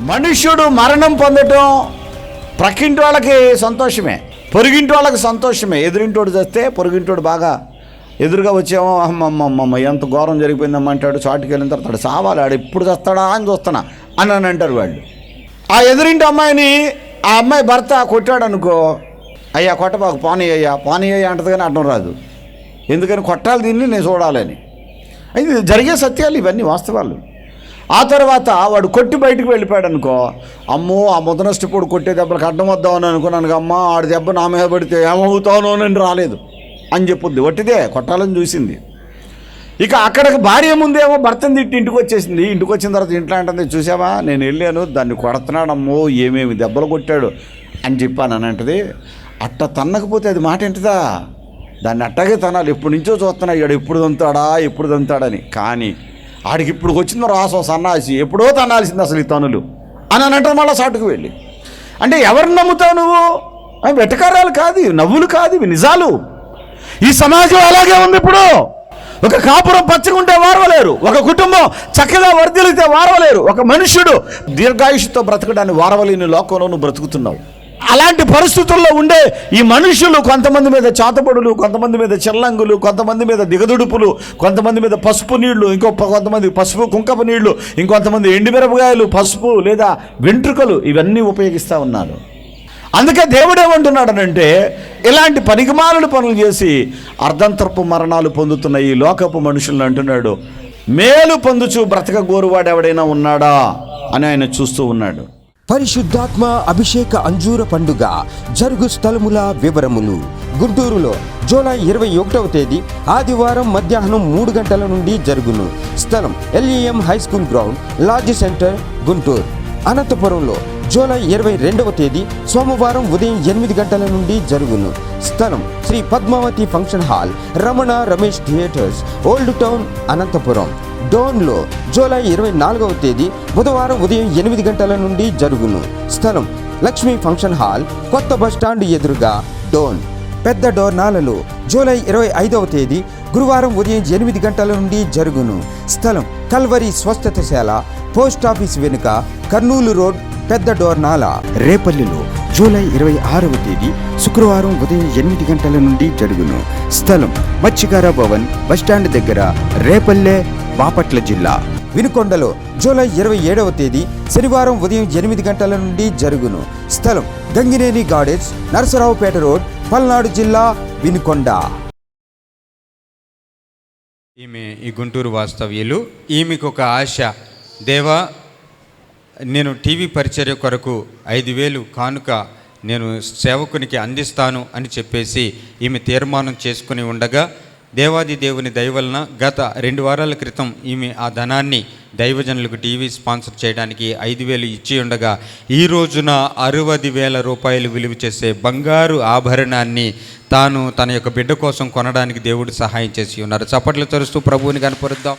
మనుష్యుడు మరణం పొందటం ప్రక్కింటి వాళ్ళకి సంతోషమే పొరుగింటి వాళ్ళకి సంతోషమే. ఎదురింటోడు చేస్తే పొరుగింటోడు బాగా ఎదురుగా వచ్చేమో అమ్మమ్మమ్మ ఎంత ఘోరం జరిగిపోయిందమ్మ అంటాడు. చాటుకి వెళ్ళిన తర్వాత సావాలి ఆడు ఎప్పుడు చేస్తాడా అని చూస్తున్నా అని అని అంటారు వాళ్ళు. ఆ ఎదురింటి అమ్మాయిని ఆ అమ్మాయి భర్త కొట్టాడు అనుకో అయ్యా కొట్టబాకు పానీ అయ్యా పానీ అయ్యా అంటది కానీ అడ్డం రాదు. ఎందుకని? కొట్టాలి దీన్ని నేను చూడాలని. అయితే జరిగే సత్యాలు ఇవన్నీ వాస్తవాలు. ఆ తర్వాత వాడు కొట్టి బయటికి వెళ్ళిపోయాడు అనుకో అమ్మో ఆ ముదనష్టప్పుడు కొట్టే దెబ్బలకు అడ్డం వద్దామని అనుకున్నాను అమ్మ ఆడి దెబ్బ నా మీద పడితే ఏమవుతానో నేను రాలేదు అని చెప్పుద్ది. ఒట్టిదే కొట్టాలని చూసింది. ఇక అక్కడికి భార్య ముందేమో భర్తను తిట్టి ఇంటికి వచ్చేసింది. ఇంటికి వచ్చిన తర్వాత ఇంట్లో అంటుంది చూసావా నేను వెళ్ళాను దాన్ని కొడుతున్నాడమ్మో ఏమేమి దెబ్బలు కొట్టాడు అని చెప్పాను అని అంటది. అట్ట తన్నకపోతే అది మాట ఏంటిదా? దాన్ని అట్టగే తనాలి. ఎప్పటి నుంచో చూస్తున్నా ఇక్కడ ఎప్పుడు దంతాడా ఎప్పుడు దంతాడని కానీ ఆడికి ఇప్పుడు వచ్చిందో రాసం సన్నాసి. ఎప్పుడో తనాల్సింది అసలు ఈ తనులు. అని అని అంటారు మళ్ళీ సాటుకు వెళ్ళి. అంటే ఎవరిని నమ్ముతావు నువ్వు? అవి వెటకారాలు కాదు ఇవి నవ్వులు కాదు ఇవి నిజాలు. ఈ సమాజం అలాగే ఉంది ఇప్పుడు. ఒక కాపురం పచ్చగుంటే వారవలేరు. ఒక కుటుంబం చక్కగా వర్ధిలితే వారవలేరు. ఒక మనుష్యుడు దీర్ఘాయుషుతో బ్రతకడాన్ని వారవలేని లోకంలో నువ్వు బ్రతుకుతున్నావు. అలాంటి పరిస్థితుల్లో ఉండే ఈ మనుషులు కొంతమంది మీద చాతపడులు కొంతమంది మీద చెల్లంగులు కొంతమంది మీద దిగదుడుపులు కొంతమంది మీద పసుపు నీళ్ళు ఇంకో కొంతమంది పసుపు కుంకపు నీళ్ళు ఇంకొంతమంది ఎండుమిరపకాయలు పసుపు లేదా వెంట్రుకలు ఇవన్నీ ఉపయోగిస్తూ ఉన్నారు అందుకే దేవుడు ఏమంటున్నాడనంటే ఇలాంటి పనికిమాలను పనులు చేసి అర్ధంతరపు మరణాలు పొందుతున్న ఈ లోకపు మనుషులను అంటున్నాడు. మేలు పొందుచు బ్రతక గోరువాడు ఎవడైనా ఉన్నాడా? అని ఆయన చూస్తూ ఉన్నాడు. పరిశుద్ధాత్మ అభిషేక అంజూర పండుగ జరుగు స్థలముల వివరములు. గుంటూరులో జూలై ఇరవై ఒకటవ తేదీ ఆదివారం మధ్యాహ్నం మూడు గంటల నుండి జరుగును. స్థలం LEM high school ground large centre Guntur. అనంతపురంలో జూలై ఇరవై రెండవ తేదీ సోమవారం ఉదయం ఎనిమిది గంటల నుండి జరుగును. స్థలం Shri Padmavati function hall Ramana Ramesh theatres old town Anantapuram. డోన్లో July ఇరవై నాలుగవ తేదీ బుధవారం ఉదయం ఎనిమిది గంటల నుండి జరుగును. స్థలం లక్ష్మీ ఫంక్షన్ హాల్ కొత్త బస్టాండ్ ఎదురుగా డోన్. పెద్ద డోర్నాలలో జూలై ఇరవై ఐదవ తేదీ గురువారం ఉదయం ఎనిమిది గంటల నుండి జరుగును. స్థలం కల్వరి స్వస్థతశాల పోస్ట్ ఆఫీస్ వెనుక కర్నూలు రోడ్ పెద్ద డోర్నాల. రేపల్లిలో జూలై ఇరవై ఆరవ తేదీ శుక్రవారం ఉదయం ఎనిమిది గంటల నుండి జరుగును. స్థలం మత్స్యకార భవన్ బస్టాండ్ దగ్గర రేపల్లె బాపట్ల జిల్లా. వినుకొండలో జూలై ఇరవై ఏడవ తేదీ శనివారం ఉదయం ఎనిమిది గంటల నుండి జరుగును. స్థలం గంగినేని గార్డెన్స్ నరసరావుపేట రోడ్ పల్నాడు జిల్లా వినుకొండ. ఈమె ఈ గుంటూరు వాస్తవ్యులు. ఈమెకు ఒక ఆశ దేవా నేను టీవీ పరిచర్య కొరకు ఐదు వేలు కానుక నేను సేవకునికి అందిస్తాను అని చెప్పేసి ఈమె తీర్మానం చేసుకుని ఉండగా దేవాది దేవుని దయవలన గత రెండు వారాల క్రితం ఈమె ఆ ధనాన్ని దైవజనులకు టీవీ స్పాన్సర్ చేయడానికి ఐదు వేలు ఇచ్చి ఉండగా ఈ రోజున అరవది వేల రూపాయలు విలువ చేసే బంగారు ఆభరణాన్ని తాను తన యొక్క బిడ్డ కోసం కొనడానికి దేవుడు సహాయం చేసి ఉన్నారు. చప్పట్లు తెరుస్తూ ప్రభువుని కనపరుద్దాం.